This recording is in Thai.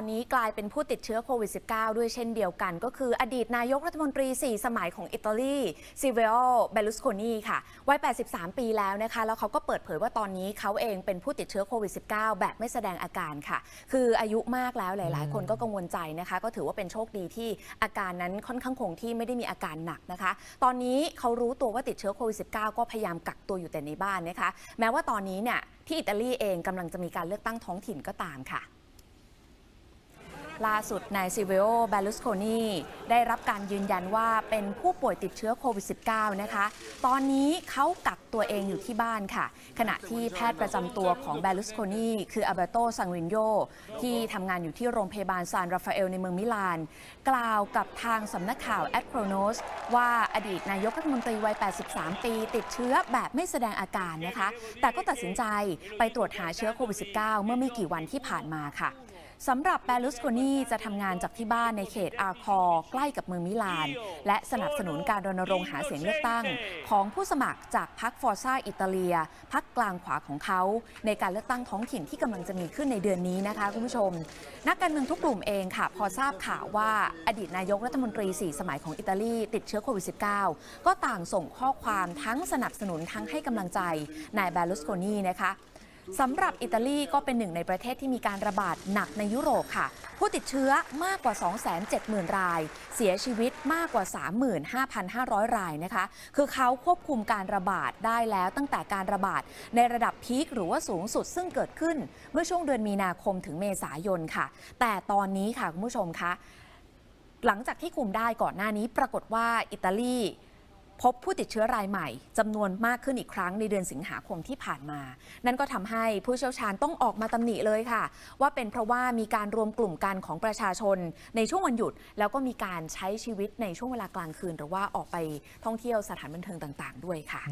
อนนี้กลายเป็นผู้ติดเชื้อโควิด -19 ด้วยเช่นเดียวกัน ก็คืออดีตนายกรัฐมนตรี 4 สมัยของอิตาลีซิเวโอเบลุสโคนีค่ะวัย 83 ปีแล้วนะคะ แล้วเขาก็เปิดเผยว่าตอนนี้เขาเองเป็นผู้ติดเชื้อโควิด -19 แบบไม่แสดงอาการค่ะ คืออายุมากแล้วหลาย ๆ คนก็กังวลใจนะคะ ก็ถือว่าเป็นโชคดีที่อาการนั้นค่อนข้างคงที่ไม่ได้มีอาการหนักนะคะ ตอนนี้เขารู้ตัวว่าติดเชื้อโควิด -19 ก็พยายามกักตัวอยู่แต่ในบ้านนะคะ แม้ว่าตอนนี้เนี่ยที่อิตาลีเองกำลังจะมีการเลือกตั้งท้องถิ่นก็ตามค่ะ ล่าสุดนายซิเวโอเบลุสโคนีได้รับการยืนยันว่าเป็นผู้ป่วยติดเชื้อโควิด -19 นะคะ ตอนนี้เขากักตัวเองอยู่ที่บ้านค่ะ ขณะที่แพทย์ประจำตัวของเบลุสโคนีคืออัเบโตซังรินโยที่ทำงานอยู่ที่โรงพยาบาลซานราฟาเอลในเมืองมิลาน กล่าวกับทางสำนักข่าวแอดโครโนสว่าอดีตนายกรัฐมนตรีวัย 83 ปี ติดเชื้อแบบไม่แสดงอาการนะคะ แต่ก็ตัดสินใจไปตรวจหาเชื้อโควิด -19 เมื่อไม่กี่วันที่ผ่านมาค่ะ สำหรับแบลุสโคนีจะทำงานจากที่บ้านในเขตอาคอใกล้กับเมืองมิลาน และสนับสนุนการรณรงค์หาเสียงเลือกตั้ง ของผู้สมัครจากพรรคฟอร์ซาอิตาเลียพรรคกลางขวาของเขา ในการเลือกตั้งท้องถิ่นที่กำลังจะมีขึ้นในเดือนนี้นะคะคุณผู้ชม นักการเมืองทุกกลุ่มเองค่ะ พอทราบข่าวว่าอดีตนายกรัฐมนตรี 4 สมัยของอิตาลีติดเชื้อโควิด -19 ก็ต่างส่งข้อความทั้งสนับสนุนทั้งให้กำลังใจนายแบลุสโคนีนะคะ สำหรับอิตาลีก็เป็นหนึ่งในประเทศที่มีการระบาดหนักในยุโรปค่ะ ผู้ติดเชื้อมากกว่า 270,000 ราย เสียชีวิตมากกว่า 35,500 รายนะคะ คือเขาควบคุมการระบาดได้แล้วตั้งแต่การระบาดในระดับพีคหรือว่าสูงสุดซึ่งเกิดขึ้น เมื่อช่วงเดือนมีนาคมถึงเมษายนค่ะ แต่ตอนนี้ค่ะคุณผู้ชมคะหลังจากที่คุมได้ก่อนหน้านี้ปรากฏว่าอิตาลี พบผู้ติดเชื้อรายใหม่จำนวนมากขึ้นอีกครั้งในเดือนสิงหาคมที่ผ่านมา นั่นก็ทำให้ผู้เชี่ยวชาญต้องออกมาตำหนิเลยค่ะ ว่าเป็นเพราะว่ามีการรวมกลุ่มกันของประชาชน ในช่วงวันหยุด แล้วก็มีการใช้ชีวิตในช่วงเวลากลางคืน หรือว่าออกไปท่องเที่ยวสถานบันเทิงต่าง ๆ ด้วยค่ะ